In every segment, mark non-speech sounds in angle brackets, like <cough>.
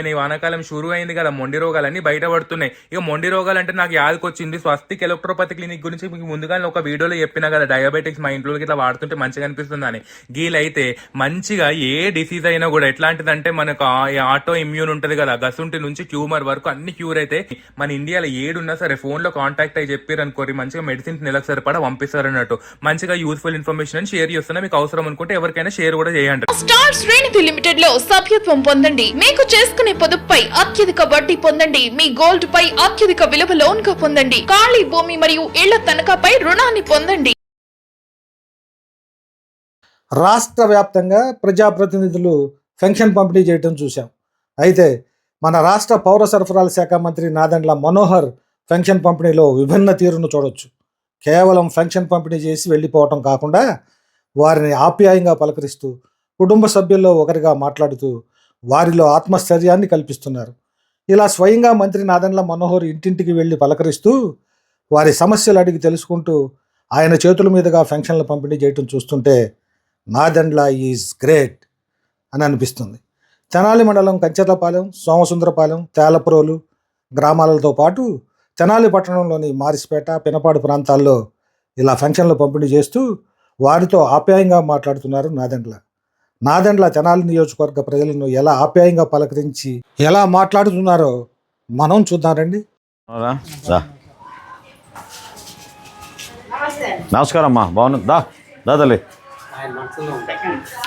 అయిపోయినాయి. వానాకాలం షురు అయింది కదా. మొండి రోగాలన్నీ బయట పడుతున్నాయి ఇక మొండి రోగాలు అంటే నాకు యాదకొచ్చింది స్వస్తిక్ ఎలక్ట్రోపతి క్లినిక్ గురించి మీకు ముందుగానే ఒక వీడియోలో చెప్పిన కదా. డయాబెటిక్స్ మా ఇంట్లో ఇట్లా వాడుతుంటే మంచిగా అనిపిస్తుంది అని. గీలైతే మంచిగా ఏ డిసీజ్ అయినా కూడా ఎట్లాంటిదంటే మనకు ఆటో ఇమ్యూన్ ఉంటుంది కదా. గసుంటి నుంచి ట్యూమర్ వరకు అన్ని క్యూర్ అయితే మన ఇండియాలో ఏడున్నా సరే ఫోన్లో కాంటాక్ట్ అయ్యి చెప్పారు అనుకోరి మంచిగా మెడిసిన్స్ నెలకు సరిపడా పంపిస్తారు అన్నట్టు మంచిగా యూస్ఫుల్ ఇన్ఫర్మేషన్ అని షేర్ చేస్తున్నా. మీకు అవసరం అనుకుంటే ఎవరికైనా షేర్ కూడా చేయండి. స్టార్ శ్రేణి లిమిటెడ్లో సభ్యత్వం పొందండి. మీకు చేసుకునే పొదుపుపై అత్యధిక వడ్డీ పొందండి. మీ గోల్డ్ పై అత్యధిక విలువ లోన్గా పొందండి. ఖాళీ భూమి మరియు ఇళ్ళ తనఖాపై రుణాన్ని పొందండి. రాష్ట్ర వ్యాప్తంగా ప్రజాప్రతినిధులు పెన్షన్ పంపిణీ చేయడం చూశాం. అయితే మన రాష్ట్ర పౌర సరఫరాల శాఖ మంత్రి నాదెండ్ల మనోహర్ పెన్షన్ పంపిణీలో విభిన్న తీరును చూడొచ్చు. కేవలం పెన్షన్ పంపిణీ చేసి వెళ్ళిపోవటం కాకుండా వారిని ఆప్యాయంగా పలకరిస్తూ కుటుంబ సభ్యుల్లో ఒకరిగా మాట్లాడుతూ వారిలో ఆత్మస్థైర్యాన్ని కల్పిస్తున్నారు. ఇలా స్వయంగా మంత్రి నాదెండ్ల మనోహర్ ఇంటింటికి వెళ్ళి పలకరిస్తూ వారి సమస్యలు అడిగి తెలుసుకుంటూ ఆయన చేతుల మీదుగా ఫంక్షన్లు పంపిణీ చేయటం చూస్తుంటే నాదెండ్ల ఈజ్ గ్రేట్ అని అనిపిస్తుంది. తెనాలి మండలం కంచర్లపాలెం సోమసుందరపాలెం తేలప్రోలు గ్రామాలతో పాటు తెనాలి పట్టణంలోని మారిసిపేట పినపాడు ప్రాంతాల్లో ఇలా ఫంక్షన్లు పంపిణీ చేస్తూ వారితో ఆప్యాయంగా మాట్లాడుతున్నారు నాదెండ్ల నాదెండ్ల తెనాలి నియోజకవర్గ ప్రజలను ఎలా ఆప్యాయంగా పలకరించి ఎలా మాట్లాడుతున్నారో మనం చూద్దాం రండి. రా రా నమస్కారం అమ్మా బాగున్నా దా దా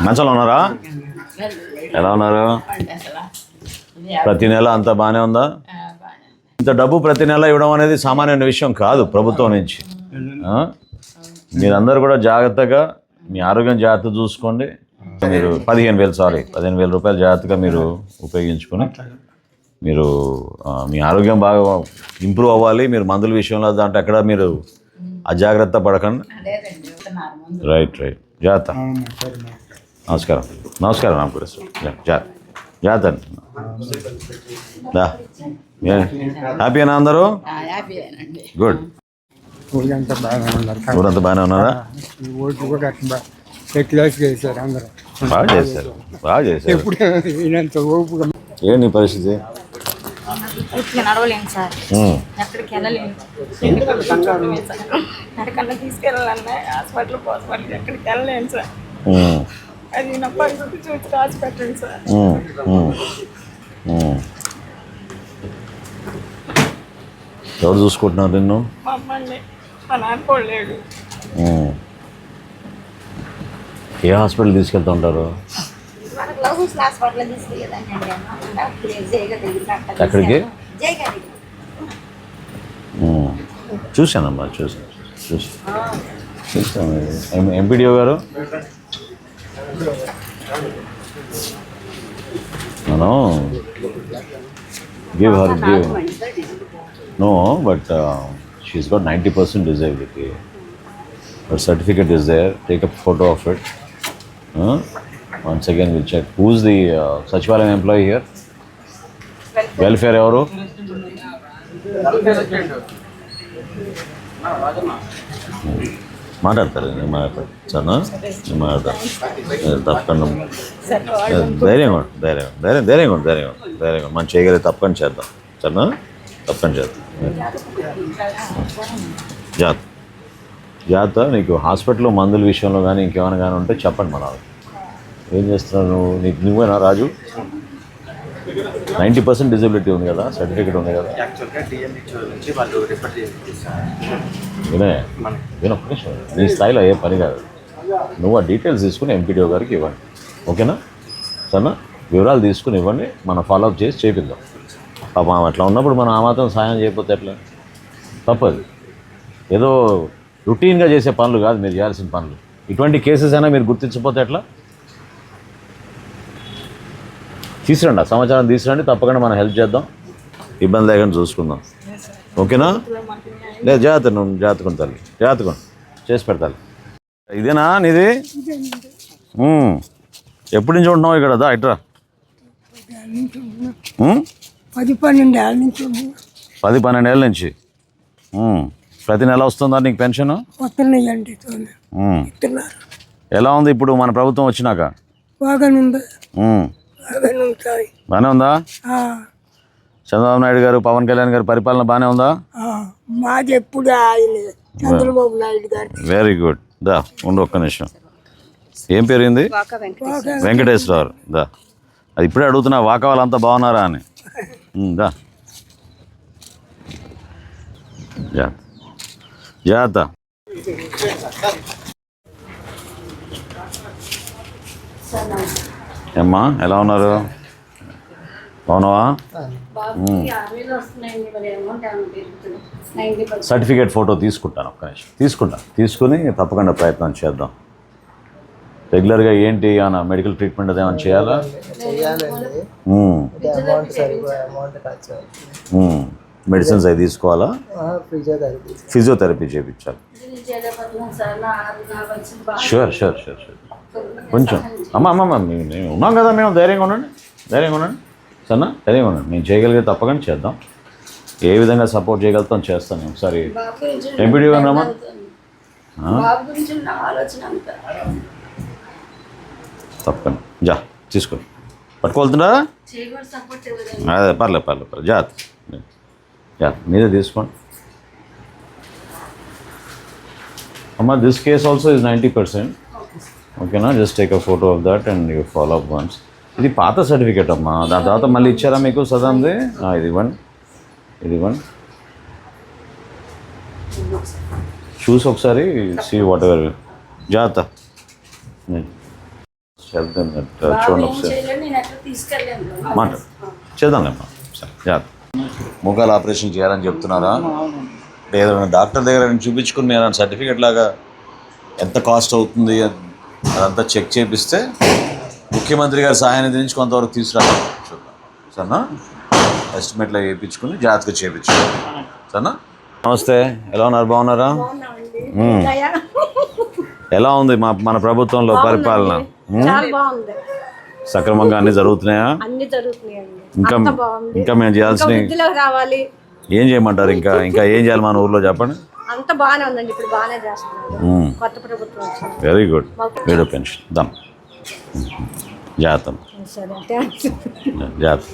మంచంలో ఉన్నారా? ఎలా ఉన్నారు? ప్రతి నెల అంతా బాగానే ఉందా? ఇంత డబ్బు ప్రతి నెల ఇవ్వడం అనేది సామాన్యమైన విషయం కాదు ప్రభుత్వం నుంచి. మీరందరూ కూడా జాగ్రత్తగా మీ ఆరోగ్యం జాగ్రత్త చూసుకోండి. మీరు పదిహేను వేలు సారీ పదిహేను వేల రూపాయలు జాగ్రత్తగా మీరు ఉపయోగించుకొని మీరు మీ ఆరోగ్యం బాగా ఇంప్రూవ్ అవ్వాలి. మీరు మందుల విషయంలో దాంట్లో ఎక్కడ మీరు అజాగ్రత్త పడకండి. Right right. జాగ్రత్త. నమస్కారం. నమస్కారం రామకృష్ణ జాగ్రత్త జాగ్రత్త. ఏ, హ్యాపీనా అందరూ? గుడ్. ఊరంతా బాగా ఉన్నారు. ఊరంతా బాగానే ఉన్నారా? ఎక్లాస్ చేశారు అందరూ? బాగా చేశారు. బాగా చేశారు. ఇప్పుడు ఈయనంత ఓపుగా ఏ నీ పరిస్థితి? ఇట్లా నడవలేను సార్. ఉమ్, ఎక్కడికి వెళ్ళలేను. సార్ ఎక్కడికన్నా తీసుకెళ్ళాలన్నా హాస్పిటల్ హాస్పిటల్ ఎక్కడికి వెళ్ళలేను సార్. అది నా పరిస్థితి చూసి రాసి పెట్టండి సార్. ఎవరు చూసుకుంటున్నారు నిన్ను? మా నాన్న లేడు. ఉమ్. ఏ హాస్పిటల్ తీసుకెళ్తా ఉంటారు? ఎక్కడికి? చూశానమ్మా చూశాను. చూసాను చూసాను ఎంపీడీఓ గారు? మనం give her give no but she's got ninety percent disability her certificate is there. Take a photo of it. Once again will check who's the సచివాలయం ఎంప్లాయీ హియర్ వెల్ఫేర్ ఎవరు? మాట్లాడతారు నేను మాట్లాడతాను. మాట్లాడతాను. తప్పకుండా. ధైర్యంగా ఉండు ధైర్యం ధైర్యం ధైర్యంగా ఉండు ధైర్యంగా ఉండు ధైర్యంగా ఉండు. మనం చేయగలిగే తప్పకుండా చేద్దాం. సరేనా? తప్పకుండా చేద్దాం. జాగ్రత్త. జాగ్రత్త. నీకు హాస్పిటల్లో మందుల విషయంలో కానీ ఇంకేమైనా కానీ ఉంటే చెప్పండి మన. ఏం చేస్తున్నావు నువ్వు? నీకు నువ్వేనా రాజు? నైంటీ పర్సెంట్ డిజబిలిటీ ఉంది కదా సర్టిఫికేట్ ఉంది కదా. వినే ఒక్క నిమిషం. నీ స్థాయిలో ఏ పని కాదు. నువ్వు ఆ డీటెయిల్స్ తీసుకుని ఎంపీడీఓ గారికి ఇవ్వండి. ఓకేనా? సరేనా? వివరాలు తీసుకుని ఇవ్వండి. మనం ఫాలోఅప్ చేసి చేపిద్దాం. పాపం అట్లా ఉన్నప్పుడు మనం ఆ మాత్రం సాయం చేయకపోతే ఎట్లా? తప్పదు. ఏదో రొటీన్గా చేసే పనులు కాదు మీరు చేయాల్సిన పనులు. ఇటువంటి కేసెస్ అయినా మీరు గుర్తించకపోతే ఎట్లా? తీసుకురండి ఆ సమాచారం తీసుకురండి తప్పకుండా మనం హెల్ప్ చేద్దాం. ఇబ్బంది లేకుండా చూసుకుందాం. ఓకేనా? లేదు జాగ్రత్త నువ్వు జాగ్రత్తగా తల్లి. జాగ్రత్తగా చేసి పెడతాలి ఇదేనా నీది. ఎప్పటి నుంచి ఉంటున్నావు ఇక్కడ? దా ఇట్రా? పది పన్నెండు ఏళ్ళ నుంచి. పది పన్నెండేళ్ళ నుంచి. ప్రతి నెల వస్తుందా నీకు పెన్షన్? వస్తున్నాయండి ఇస్తున్నారు. ఎలా ఉంది ఇప్పుడు మన ప్రభుత్వం వచ్చినాక? బాగానే ఉంది. ఉంటాయి. బాగానే ఉందా? చంద్రబాబు నాయుడు గారు పవన్ కళ్యాణ్ గారి పరిపాలన బాగానే ఉందా? ఆ, మాది ఎప్పుడు ఆయన. చంద్రబాబు నాయుడు గారు వెరీ గుడ్ దా ఉండు ఒక్క నిమిషం. ఏం పేరుంది వెంకటేశ్వరరావు దా. అది ఇప్పుడే అడుగుతున్నా వాకా వాళ్ళంతా బాగున్నారా అని. దా. <laughs> జాగ్రత్త జాగ్రత్త ఏమ్మా ఎలా ఉన్నారు? బాగున్నావా? సర్టిఫికేట్ ఫోటో తీసుకుంటాను ఒక్క నిమిషం. తీసుకుంటాను తీసుకుని తప్పకుండా ప్రయత్నం చేద్దాం. రెగ్యులర్గా ఏంటి ఏమైనా మెడికల్ ట్రీట్మెంట్ అదేమైనా చేయాలా? మ్మ్. మ్మ్. మెడిసిన్స్ అవి తీసుకోవాలా? ఫిజియోథెరపీ చేయించాలి షూర్ షూర్ షూర్ షూర్ కొంచెం. అమ్మ అమ్మ అమ్మ మేము మేము ఉన్నాం కదా మేము ధైర్యంగా ఉండండి. ధైర్యంగా ఉండండి. సరేనా? ధైర్యంగా ఉండండి. మేము చేయగలిగే తప్పకుండా చేద్దాం. ఏ విధంగా సపోర్ట్ చేయగలుగుతాం చేస్తాను ఒకసారి. ఎంపీడీ రమ్మా తప్పకుండా. జా తీసుకోండి పట్టుకోవాలుతుందా అదే పర్లేదు పర్లేదు పర్లేదు జాత్ జాత్ మీదే తీసుకోండి అమ్మ this case also is ninety percent ఓకేనా just take a photo of that and you follow up once ఇది పాత సర్టిఫికేట్ అమ్మా. దాని తర్వాత మళ్ళీ ఇచ్చారా మీకు సదాంది? ఇది ఇవ్వండి ఇది ఇవ్వండి చూసి ఒకసారి సీ వాట్ ఎవర్ జాగ్రత్త చూడండి ఒకసారి. మాట. చేద్దాంలేమ్మా సరే జాగ్రత్త. ముఖాలు ఆపరేషన్ చేయాలని చెప్తున్నారా? ఏదైనా డాక్టర్ దగ్గర చూపించుకుని నేను సర్టిఫికేట్ లాగా ఎంత కాస్ట్ అవుతుంది అదంతా చెక్ చేపిస్తే ముఖ్యమంత్రి గారి సహాయం నుంచి కొంతవరకు తీసుకురాలి చూద్దాం సరేనా? ఎస్టిమేట్లో వేయించుకుని జాగ్రత్తగా చేయించుకోండి. సరేనా? నమస్తే. ఎలా ఉన్నారు? బాగున్నారా. ఎలా ఉంది మా మన ప్రభుత్వంలో పరిపాలన? మ్మ్? చాలా బాగుంది. సక్రమంగా అన్ని జరుగుతున్నాయా? అన్ని జరుగుతున్నాయండి. ఇంకా అంత బాగుంది. ఇంకా మేము చేయాల్సిన రావాలి. ఏం చేయమంటారు ఇంకా? ఇంకా ఏం చేయాలి మన ఊర్లో చెప్పండి. అంత బాగానే ఉందండి ఇప్పుడు బాగానే చేస్తున్నారు. మ్మ్. కొత్త ప్రభుత్వం వచ్చింది. వెరీ గుడ్ వీడియో పెన్షన్ దమ్ జాగ్రత్త. సరే థ్యాంక్స్ జాగ్రత్త.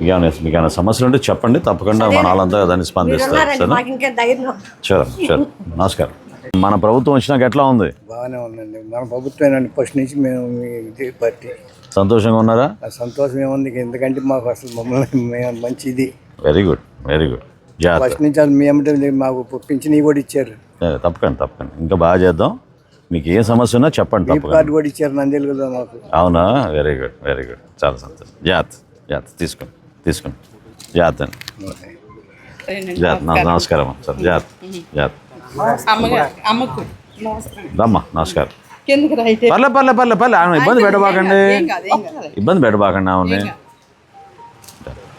ఇంకేమైనా మీకు ఏమైనా సమస్యలు ఉంటే చెప్పండి. తప్పకుండా మన వాళ్ళంతా దాన్ని స్పందిస్తారు. ఉన్నారండి సరేనా? మాకు ఇంకా ధైర్యం. సరే సరే. నమస్కారం. మన ప్రభుత్వం వచ్చినాక ఎట్లా ఉంది? బాగానే ఉందండి. మన ప్రభుత్వమేనండి ఫస్ట్ నుంచి మేము ఇది పార్టీ సంతోషంగా ఉన్నారా? సంతోషం ఏముంది? ఎందుకంటే మాకు అసలు మమ్మల్ని మేము మంచిది. Very good very good first నుంచి అది మేమంటే మాకు పింఛన్ కూడా ఇచ్చారు. తప్పకండి తప్పకండి. ఇంకా బాగా చేద్దాం. మీకు ఏ సమస్య ఉన్నా చెప్పండి కార్డు కూడా ఇచ్చారు నందేలు కదా మాకు. అవునా? వెరీ గుడ్ వెరీ గుడ్ చాలా సంతోషం. జాగ్రత్త జాగ్రత్త. తీసుకోండి తీసుకోండి. జాగ్రత్త అండి. జాగ్రత్త. నా- నమస్కారం. సార్ జాగ్రత్త జాగ్రత్త. అమ్మకు. రమ్మా నమస్కారం. పర్లే పర్లే పర్లే పర్లే. ఆమె ఇబ్బంది పెట్టబాకండి. ఇబ్బంది పెట్టబాకండి ఆమెని.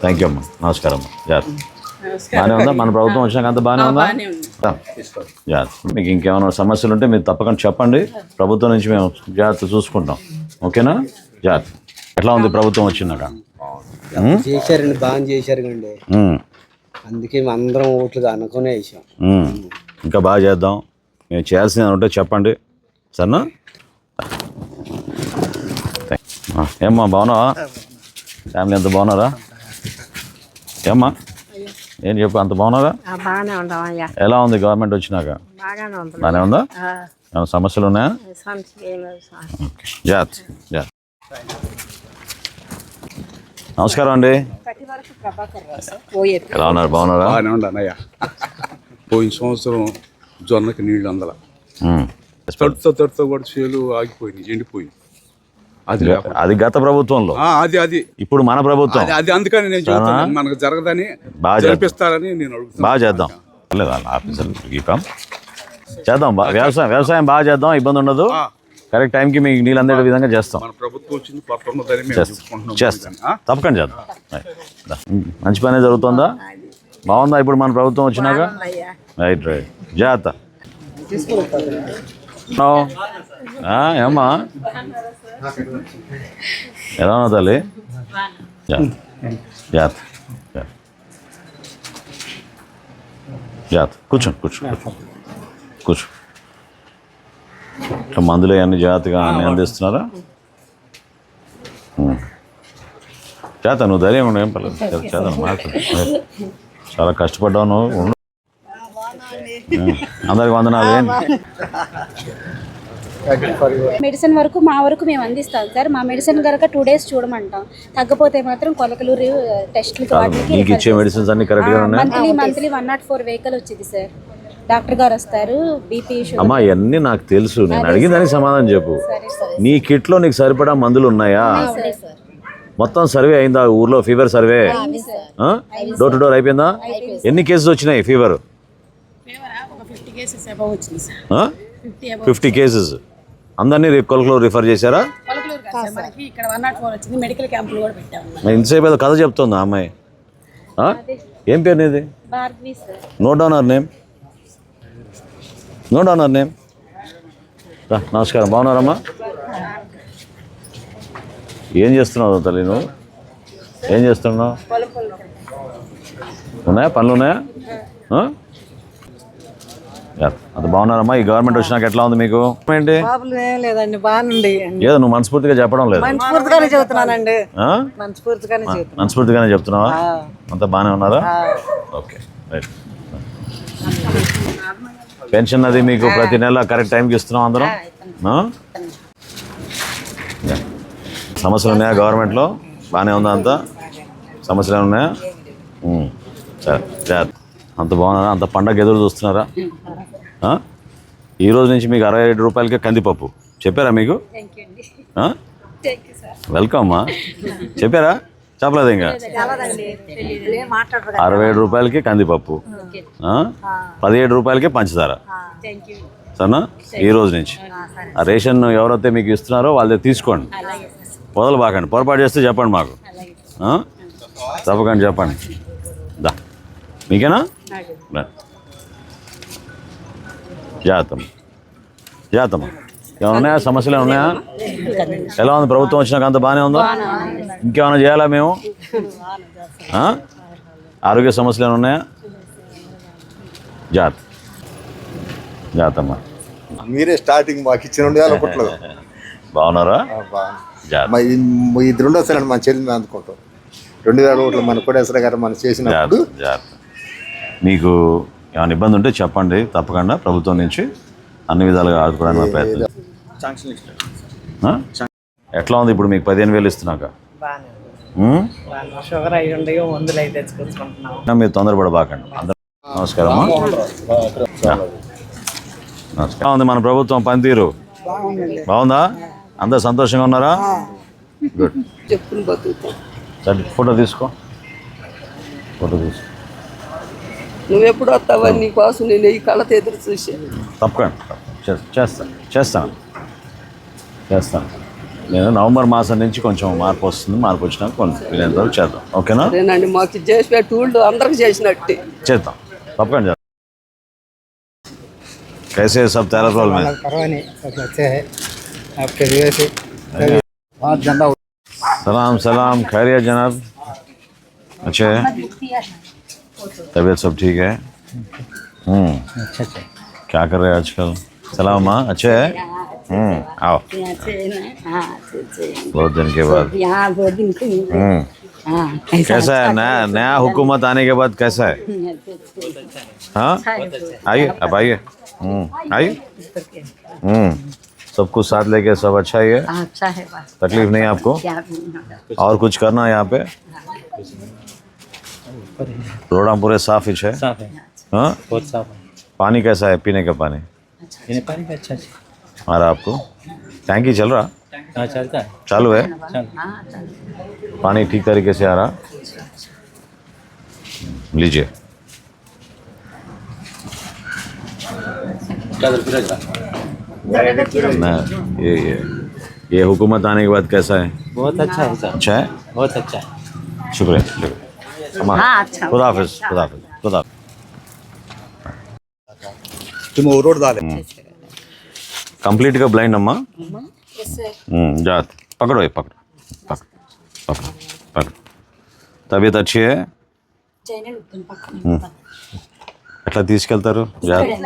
థ్యాంక్ యూ అమ్మా. నమస్కారం అమ్మా. జాగ్రత్త. బాగానే ఉందా? మన ప్రభుత్వం వచ్చినాక అంత బాగానే ఉందా. జాగ్రత్త. మీకు ఇంకేమైనా సమస్యలు ఉంటే మీరు తప్పకుండా చెప్పండి. ప్రభుత్వం నుంచి మేము జాగ్రత్త చూసుకుంటాం. ఓకేనా? జాగ్రత్త. ఎట్లా ఉంది? ప్రభుత్వం వచ్చినాక ఉమ్? చేశారండి బాగా చేశారు కండి. అందుకే మేము అందరం ఓట్లు అనుకునే వేసాం. ఉమ్. ఇంకా బాగా చేద్దాం. మేము చేయాల్సింది ఏమైనా ఉంటే చెప్పండి. సరేనా? ఆ, ఏమ్మా బాగున్నావా? ఫ్యామిలీ అంత బాగున్నారా? ఏమ్మా? ఏం చెప్పు అంత బాగున్నారా ఎలా ఉంది గవర్నమెంట్ వచ్చినాక? బాగానే ఉందా. ఏమైనా సమస్యలు ఉన్నాయా? జాత్ జాత్ నమస్కారం అండి. ఎలా ఉన్నారు? బాగున్నారా? పోయిన సంవత్సరం జొన్నకి నీళ్ళు అందల. తడుతో తడుతో కూడా చేలు ఆగిపోయినాయి ఎండిపోయి అది. అది గత ప్రభుత్వంలో. ఆ, అది అది. ఇప్పుడు మన ప్రభుత్వం. అది అది అందుకని నేను చెబుతాను మనకు జరగదని బాగా చేద్దాం. జరిపిస్తారని నేను అడుగుతాను బాగా చేద్దాం. పర్లేదు ఆఫీసర్ చేద్దాం వ్యవసాయం వ్యవసాయం బాగా చేద్దాం ఇబ్బంది ఉండదు. కరెక్ట్ టైంకి మీకు నీళ్ళు అందే విధంగా చేస్తాం. చేస్తాం? తప్పకుండా చేద్దాం. మంచి పనే జరుగుతుందా? బాగుందా ఇప్పుడు మన ప్రభుత్వం వచ్చినాక? రైట్ రైట్ జాగ్రత్త. ఆ, ఏమ్మా? ఎలా ఉన్నా తల్లి? జాగ్రత్త. జాగ్రత్త. జాగ్రత్త. కూర్చోండి కూర్చో కూర్చో. ఇట్లా మందులు అన్ని జాగ్రత్తగా అన్ని అందిస్తున్నారా. చేత నువ్వు ధైర్యం ఉండు ఏం పర్లేదు. చేత చేత మాట్లాడు. చాలా ఉం. అందరికి వందనాలు. ఏంటి మెడిసిన్ వరకు మా వరకు మేము అందిస్తాం సార్. మా మెడిసిన్ కనుక టూ డేస్ చూడమంటాం. తగ్గపోతే మాత్రం కొలకలు నీకు ఇచ్చే మెడిసిన్స్ అన్ని ఉన్నాయి? Monthly monthly one not four vehicle వచ్చింది సార్. డాక్టర్ గారు వస్తారు బీపీ అమ్మా ఇవన్నీ నాకు తెలుసు. నేను అడిగిన దానికి సమాధానం చెప్పు. సరే సార్ నీ కిట్లో నీకు సరిపడా మందులు ఉన్నాయా? మొత్తం సర్వే అయిందా? ఊర్లో fever survey? Door to door అయిపోయిందా? ఎన్ని కేసెస్ వచ్చినాయి ఫీవర్ ఫిఫ్టీ కేసెస్ అందరినీ కొలకలో రిఫర్ చేశారా? ఇంతసేపు ఏదో కథ చెప్తుందా ఆ అమ్మాయి? ఏం పేరు నీది? No downer name no downer name రా నమస్కారం. బాగున్నారమ్మా? ఏం చేస్తున్నావు తల్లి నువ్వు? ఏం చేస్తున్నావు? ఉన్నాయా? పనులు ఉన్నాయా? అంత బాగున్నారమ్మా. ఈ గవర్నమెంట్ వచ్చినాక ఎట్లా ఉంది మీకు? ఏంటి? లేదండి ఏదో నువ్వు మనస్ఫూర్తిగా చెప్పడం లేదు. మనస్ఫూర్తిగానే చెబుతున్నానండి? మనస్ఫూర్తిగానే మనస్ఫూర్తిగానే చెప్తున్నావా అంతా బాగానే ఉన్నారా? Okay right. పెన్షన్ అది మీకు ప్రతి నెల కరెక్ట్ టైంకి ఇస్తున్నాం అందరం. సమస్యలు ఉన్నాయా గవర్నమెంట్లో? బాగానే ఉందా అంతా? సమస్యలు ఉన్నాయా. సరే జాగ్రత్త. అంత బాగున్నారా? అంత పండగ ఎదురు చూస్తున్నారా? ఆ? ఈ రోజు నుంచి మీకు అరవై ఏడు రూపాయలకే కందిపప్పు. చెప్పారా మీకు? వెల్కమ్ అమ్మా చెప్పారా? చెప్పలేదు ఇంకా? అరవై ఏడు రూపాయలకి కందిపప్పు? పదిహేడు రూపాయలకి పంచదార. సరేనా? ఈ రోజు నుంచి. ఆ రేషన్ ఎవరైతే మీకు ఇస్తున్నారో వాళ్ళ దగ్గర తీసుకోండి పొదలు బాకండి పొరపాటు చేస్తే చెప్పండి మాకు. ఆ? తప్పకుండా చెప్పండి. దా. మీకేనా? రా. జాగ్రత్తమ్మ. జాగ్రత్తమ్మ. ఏమైనా ఉన్నాయా? సమస్యలు ఏమైనా ఉన్నాయా? ఎలా ఉంది? ప్రభుత్వం వచ్చినాక అంత బాగానే ఉందా? ఇంకేమైనా చేయాలా మేము? ఆ? ఆరోగ్య సమస్యలు ఏమైనా ఉన్నాయా? జాగ్రత్త. జాగ్రత్తమ్మ. మీరే స్టార్టింగ్ మాకు ఇచ్చిన బాగున్నారా? ఇది రెండో సార్ మన చెల్లి అందుకుంటాం. రెండు వేల ఒకటిలో మన కోటేశ్వర గారు మనం చేసినప్పుడు జాగ్రత్త మీకు ఏమైనా ఇబ్బంది ఉంటే చెప్పండి తప్పకుండా ప్రభుత్వం నుంచి అన్ని విధాలుగా ఆదుకోవడానికి ప్రయత్నం? ఎట్లా ఉంది ఇప్పుడు మీకు పదిహేను వేలు ఇస్తున్నాక? ఉం? షుగర్ అయి ఉండి మందులు అయితే తెచ్చుకుంటున్నాం. మీరు తొందరపడబాకండి అందరూ నమస్కారం నమస్కారం. ఉంది మన ప్రభుత్వం పనితీరు? బాగుందా? అందరు సంతోషంగా ఉన్నారా గుడ్ చెప్పులు బతుకుతాం సరే ఫోటో తీసుకో ఫోటో తీసుకో నువ్వు ఎప్పుడు వస్తావని నీ కోసం నేను ఈ కళ్ళతో ఎదురు చూసి తప్పకుండా చే- చేస్తాను చేస్తాను చేస్తాను నేను నవంబర్ మాసం నుంచి కొంచెం మార్పు వస్తుంది మార్పు వచ్చినాక కొంచెం వీలైనంత వరకు చేద్దాం ఓకేనా అదేనండి మాకు ఇది చేసి పెట్టి ఊళ్ళు అందరికి చేసినట్టు చేద్దాం తప్పకుండా చేద్దాం कैसे सब तेरह रोल में आपके लिए से सलाम सलाम खैरियत जनाब। अच्छे है? तबीयत सब ठीक है? हम्म। अच्छा अच्छा। क्या कर रहे हैं आजकल? सलाम माँ अच्छे है? हम्म आओ। बहुत दिन के बाद। यहाँ दो दिन को हम्म। कैसा है? नया नया हुकूमत आने के बाद कैसा है? हाँ। आइए आप आइए। हम्म आइए। हम्म। सब कुछ साथ लेके सब अच्छा ही है। अच्छा है तकलीफ़ नहीं आपको? और कुछ करना है यहाँ पे? रोड़ा पूरे साफ़ ही है। साफ़ है। हाँ? बहुत साफ़ है। पानी कैसा है पीने का पानी? पीने पानी का अच्छा अच्छा आ रहा आपको? टैंकी चल रहा? हाँ चलता है। चालू है? चल। पानी ठीक तरीके से आ रहा? लीजिए। ना ये ये ये हुकूमत आने के बाद कैसा है बहुत अच्छा है सर अच्छा है बहुत अच्छा है शुक्रिया शुक्रिया अम्मा, खुदा हाफिज खुदा हाफिज खुदा हाफिज। तुम वो रोड डाले कंप्लीट का ब्लाइंड अम्मा हम्म, जा पकड़ो ये पकड़ो पकड़ो पकड़ो पकड़ो तबीयत अच्छी है ఎట్లా తీసుకెళ్తారు జాగ్రత్త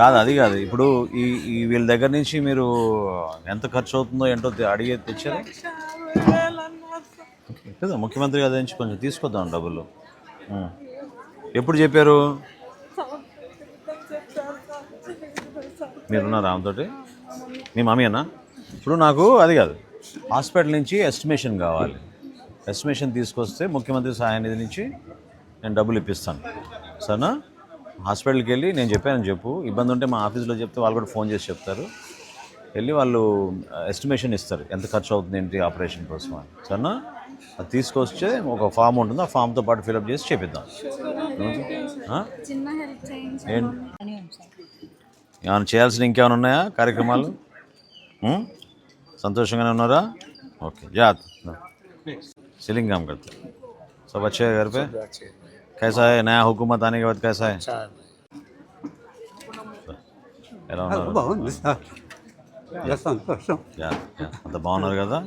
కాదు అది కాదు. ఇప్పుడు ఈ ఈ వీళ్ళ దగ్గర నుంచి మీరు ఎంత ఖర్చు అవుతుందో ఏంటో అడిగి తెచ్చారు? కదా ముఖ్యమంత్రి గారి నుంచి కొంచెం తీసుకొద్దాం డబ్బులు. ఎప్పుడు చెప్పారు? మీరున్నారా ఆమెతోటి మీ మమ్మీనా అన్న ఇప్పుడు నాకు అది కాదు. హాస్పిటల్ నుంచి ఎస్టిమేషన్ కావాలి. ఎస్టిమేషన్ తీసుకొస్తే ముఖ్యమంత్రి సహాయ నిధి నుంచి నేను డబ్బులు ఇప్పిస్తాను. సరేనా? హాస్పిటల్కి వెళ్ళి నేను చెప్పానని చెప్పు ఇబ్బంది ఉంటే మా ఆఫీస్లో చెప్తే వాళ్ళు కూడా ఫోన్ చేసి చెప్తారు వెళ్ళి వాళ్ళు ఎస్టిమేషన్ ఇస్తారు ఎంత ఖర్చు అవుతుంది ఏంటి ఆపరేషన్ కోసం అని సరేనా అది తీసుకొస్తే ఒక ఫామ్ ఉంటుంది ఆ ఫామ్తో పాటు ఫిలప్ చేసి చేపిద్దాం ఆ? ఏంటి ఏమైనా చేయాల్సిన ఇంకేమైనా ఉన్నాయా కార్యక్రమాలు ఉం? సంతోషంగానే ఉన్నారా ఓకే జాత్ सीलिंग काम करते हैं। सब अच्छे है घर पे कैसा है नया हुकूमत आने के बाद कैसा है ఎలా ఉన్నారు బాగుంది సార్ చాలా సంతోషం యా, యా. అంత బాగున్నారు కదా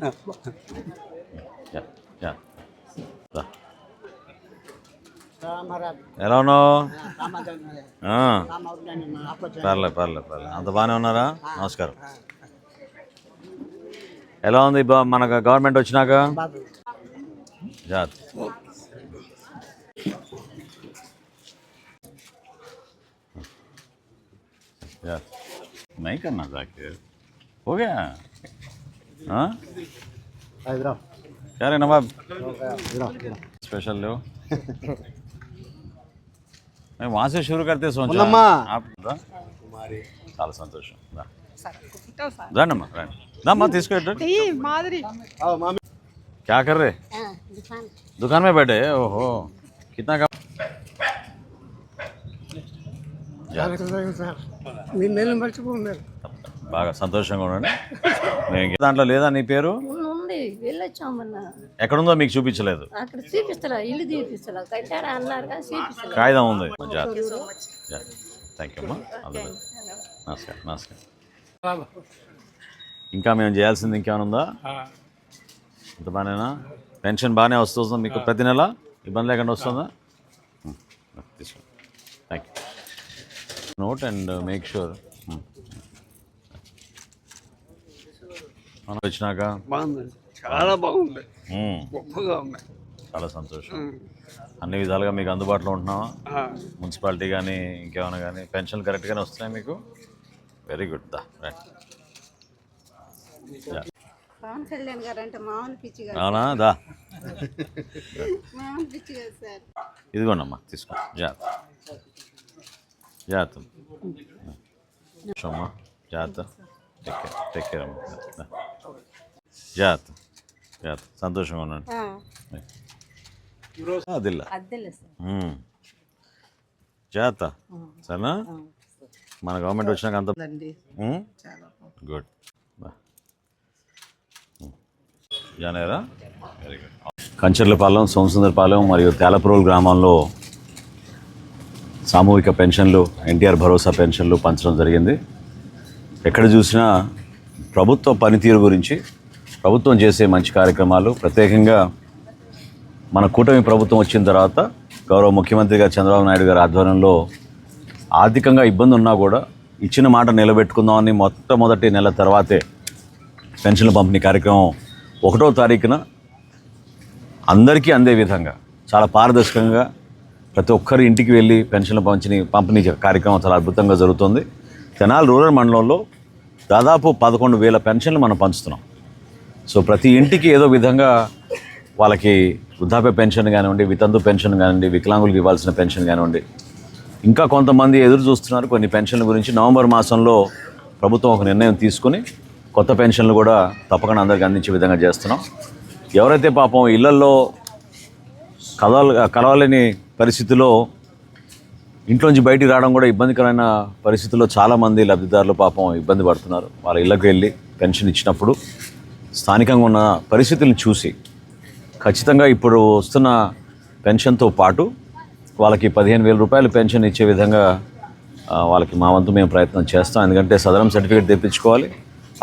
యా, యా. రా. ఎలా ఉన్నావు ఆ. పర్లే పర్లే పర్లే అంత బాగానే ఉన్నారా నమస్కారం ఎలా ఉంది బా మన గవర్నమెంట్ వచ్చినాక జాత్ नहीं करना जाकिर हो गया हाँ क्या रे नवाब स्पेशल लो मैं वहाँ से शुरू करते सोचा आप రా. చాలా సంతోషం రా. రండమ్మా రండి రమ్మా తీసుకెళ్ళి क्या कर रहे दुकान में बैठे ओहो कितना का మర్చిపోన్నారు బాగా సంతోషంగా ఉండండి. నేను దాంట్లో లేదా నీ పేరు? ఉంది వెళ్ళొచ్చామన్నా. ఎక్కడుందో మీకు చూపించలేదు. అక్కడ చూపిస్తలా ఇల్లు చూపిస్తలా. కట్టారా అన్నారు కానీ చూపిస్తలా. కాగితం ఉంది. థ్యాంక్ యూ అమ్మా. నమస్కారం నమస్కారం. ఇంకా మేము చేయాల్సింది ఇంకేమైనా ఉందా? ఇంత బాగానేనా? పెన్షన్ బాగానే వస్తుందా మీకు ప్రతి నెల? ఇబ్బంది లేకుండా వస్తుందా? తీసుకో thank you note and make sure మనం వచ్చినాక బాగుంది. చాలా బాగుంది. మ్మ్. గొప్పగా ఉంది. చాలా సంతోషం. అన్ని విధాలుగా మీకు అందుబాటులో ఉంటున్నావా? మున్సిపాలిటీ కానీ ఇంకేమైనా కానీ పెన్షన్లు కరెక్ట్గానే వస్తున్నాయి మీకు? వెరీ గుడ్ దా. రైట్ పవన్ కళ్యాణ్ గారు అంటే మామూలు పిచ్చి కాదు. అవునా? దా. మామూలు పిచ్చి కాదు సార్. ఇదిగోండమ్మా తీసుకో. జాత్ జాత్ అమ్మా జాత్ టేక్ కేర్ టేక్ కేర్ అమ్మా. జాత్ జాత్ సంతోషంగా ఉండండి. అదిల్లా. జాత సరేనా? మన గవర్నమెంట్ వచ్చినాక అంత? గుడ్. జానేరా వెరీ గుడ్ కంచర్లపాలెం సోమసుందరపాలెం మరియు తేలపురోలు గ్రామాల్లో సామూహిక పెన్షన్లు ఎన్టీఆర్ భరోసా పెన్షన్లు పంచడం జరిగింది. ఎక్కడ చూసినా ప్రభుత్వ పనితీరు గురించి ప్రభుత్వం చేసే మంచి కార్యక్రమాలు ప్రత్యేకంగా మన కూటమి ప్రభుత్వం వచ్చిన తర్వాత గౌరవ ముఖ్యమంత్రిగా చంద్రబాబు నాయుడు గారి ఆధ్వర్యంలో ఆర్థికంగా ఇబ్బంది ఉన్నా కూడా ఇచ్చిన మాట నిలబెట్టుకుందామని మొట్టమొదటి నెల తర్వాతే పెన్షన్ల పంపిణీ కార్యక్రమం ఒకటో తారీఖున అందరికీ అందే విధంగా చాలా పారదర్శకంగా ప్రతి ఒక్కరి ఇంటికి వెళ్ళి పెన్షన్ల పంపిణీ పంపిణీ కార్యక్రమం చాలా అద్భుతంగా జరుగుతుంది. తెనాలి రూరల్ మండలంలో దాదాపు పదకొండు వేల పెన్షన్లు మనం పంచుతున్నాం. సో ప్రతి ఇంటికి ఏదో విధంగా వాళ్ళకి వృద్ధాప్య పెన్షన్ కానివ్వండి వితంతు పెన్షన్ కానివ్వండి వికలాంగులకు ఇవ్వాల్సిన పెన్షన్ కానివ్వండి. ఇంకా కొంతమంది ఎదురు చూస్తున్నారు కొన్ని పెన్షన్ల గురించి. నవంబర్ మాసంలో ప్రభుత్వం ఒక నిర్ణయం తీసుకుని కొత్త పెన్షన్లు కూడా తప్పకుండా అందరికీ అందించే విధంగా చేస్తున్నాం. ఎవరైతే పాపం ఇళ్ళల్లో కలవాలి కలవలేని పరిస్థితిలో ఇంట్లోంచి బయటికి రావడం కూడా ఇబ్బందికరమైన పరిస్థితుల్లో చాలామంది లబ్ధిదారులు పాపం ఇబ్బంది పడుతున్నారు. వాళ్ళ ఇళ్ళకి వెళ్ళి పెన్షన్ ఇచ్చినప్పుడు స్థానికంగా ఉన్న పరిస్థితులను చూసి ఖచ్చితంగా ఇప్పుడు వస్తున్న పెన్షన్తో పాటు వాళ్ళకి పదిహేను వేల రూపాయలు పెన్షన్ ఇచ్చే విధంగా వాళ్ళకి మా వంతు మేము ప్రయత్నం చేస్తాం. ఎందుకంటే సదరం సర్టిఫికేట్ తెప్పించుకోవాలి.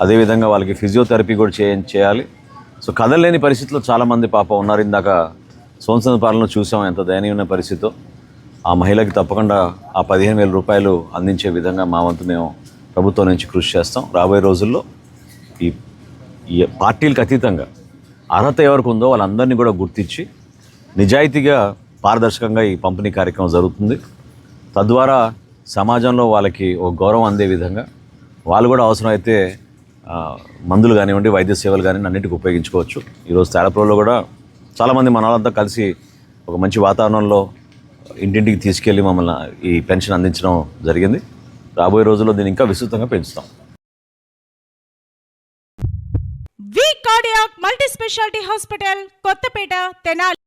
అదేవిధంగా వాళ్ళకి ఫిజియోథెరపీ కూడా చేయ చేయాలి. సో కదలలేని పరిస్థితిలో చాలామంది పాప ఉన్నారు. ఇందాక సోమసంద పాలన చూసాం ఎంత దయనీయమైన పరిస్థితితో ఆ మహిళకి తప్పకుండా ఆ పదిహేను వేల రూపాయలు అందించే విధంగా మా వంతు మేము ప్రభుత్వం నుంచి కృషి చేస్తాం. రాబోయే రోజుల్లో ఈ ఈ పార్టీలకు అతీతంగా అర్హత ఎవరికి ఉందో వాళ్ళందరినీ కూడా గుర్తించి నిజాయితీగా పారదర్శకంగా ఈ పంపిణీ కార్యక్రమం జరుగుతుంది. తద్వారా సమాజంలో వాళ్ళకి ఒక గౌరవం అందే విధంగా వాళ్ళు కూడా అవసరమైతే మందులు కానివ్వండి వైద్య సేవలు కానీ అన్నిటికీ ఉపయోగించుకోవచ్చు. ఈరోజు తేడప్రోలో కూడా చాలామంది మన వాళ్ళంతా కలిసి ఒక మంచి వాతావరణంలో ఇంటింటికి తీసుకెళ్ళి మమ్మల్ని ఈ పెన్షన్ అందించడం జరిగింది. రాబోయే రోజుల్లో దీన్ని ఇంకా విస్తృతంగా పెంచుతాం. V cardiac multi speciality hospital Kothapeta Tenali.